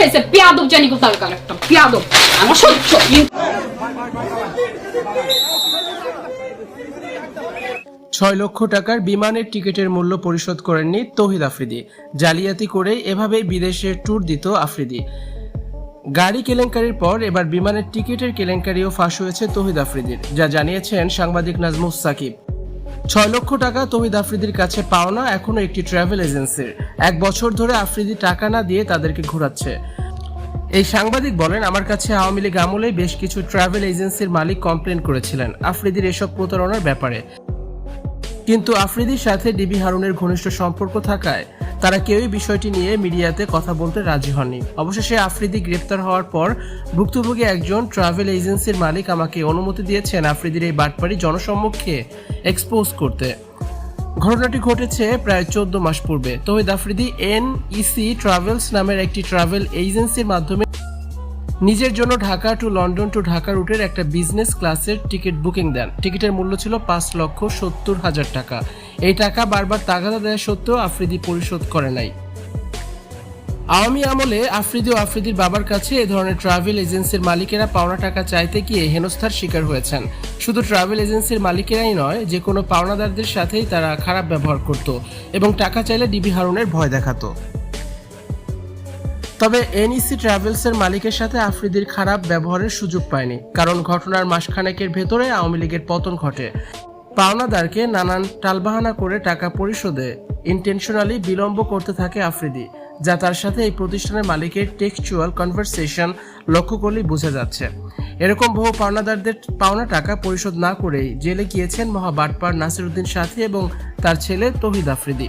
উঠাইছে পেয়াদব জানি কোথাও কার একটা, পেয়াদব। আমার সহ্য ছয় লক্ষ টাকার বিমানের টিকিটের মূল্য পরিশোধ করেননি তৌহিদ আফ্রিদি। জালিয়াতি করে এভাবেই বিদেশে ট্যুর দিত আফ্রিদি। গাড়ি কেলেঙ্কারির পর এবার বিমানের টিকিটের কেলেঙ্কারিও ফাঁস হয়েছে তৌহিদ আফ্রিদির, যা জানিয়েছেন সাংবাদিক নাজমুস সাকিব। ছয় লক্ষ টাকা তমিদ আফ্রিদির কাছে পাও না এখনও একটি ট্রাভেল এজেন্সির এক বছর ধরে আফ্রিদি টাকা না দিয়ে তাদেরকে ঘোরাচ্ছে। এই সাংবাদিক বলেন, আমার কাছে আওয়ামী লীগ আমলে বেশ কিছু ট্রাভেল এজেন্সির মালিক কমপ্লেন করেছিলেন। আফ্রিদির এসব প্রতারণার ব্যাপারে। কিন্তু আফ্রিদির সাথে ডিবি হারুনের ঘনিষ্ঠ সম্পর্ক থাকায় তারা কেউই বিষয়টি নিয়ে মিডিয়াতে কথা বলতে রাজি হননি। অবশেষে আফ্রিদি গ্রেপ্তার হওয়ার পর ভুক্তভোগী একজন ট্রাভেল এজেন্সির মালিক আমাকে অনুমতি দিয়েছেন আফ্রিদির এই বাটপাড়ি জনসম্মুখে এক্সপোজ করতে। ঘটনাটি ঘটেছে প্রায় চোদ্দ মাস পূর্বে। তহিদ আফ্রিদি, এনইসি ট্রাভেলস নামের একটি ট্রাভেল এজেন্সির মাধ্যমে নিজের জন্য Dhaka to London to Dhaka রুটের একটা বিজনেস ক্লাসের টিকিট বুকিং দেন। টিকিটের মূল্য ছিল পাঁচ লক্ষ সত্তর হাজার টাকা। এই টাকা বারবার তাগাদা দেওয়া সত্ত্বেও আফ্রিদি পরিশোধ করে নাই। আওয়ামী আমলে আফ্রিদি ও আফ্রিদির বাবার কাছে এ ধরনের ট্রাভেল এজেন্সির মালিকেরা পাওনা টাকা চাইতে গিয়ে হেনস্থার শিকার হয়েছেন। শুধু ট্রাভেল এজেন্সির মালিকেরাই নয়, যে কোনো পাওনাদারদের সাথেই তারা খারাপ ব্যবহার করত এবং টাকা চাইলে ডিবি হারুনের ভয় দেখাতো। তবে এনইসি ট্রাভেলসের মালিকের সাথে আফ্রিদির খারাপ ব্যবহারের সুযোগ পায়নি, কারণ ঘটনার মাসখানেকের ভেতরে আওয়ামী লীগের পতন ঘটে। পাওনাদারকে নানান টালবাহানা করে টাকা পরিশোধে ইন্টেনশনালি বিলম্ব করতে থাকে আফ্রিদি, যা তার সাথে এই প্রতিষ্ঠানের মালিকের টেক্সচুয়াল কনভারসেশন লক্ষ্য করলেই বোঝা যাচ্ছে। এরকম বহু পাওনাদারদের পাওনা টাকা পরিশোধ না করেই জেলে গিয়েছেন মহা বাটপার নাসিরুদ্দিন সাথী এবং তার ছেলে তহিদ আফ্রিদি।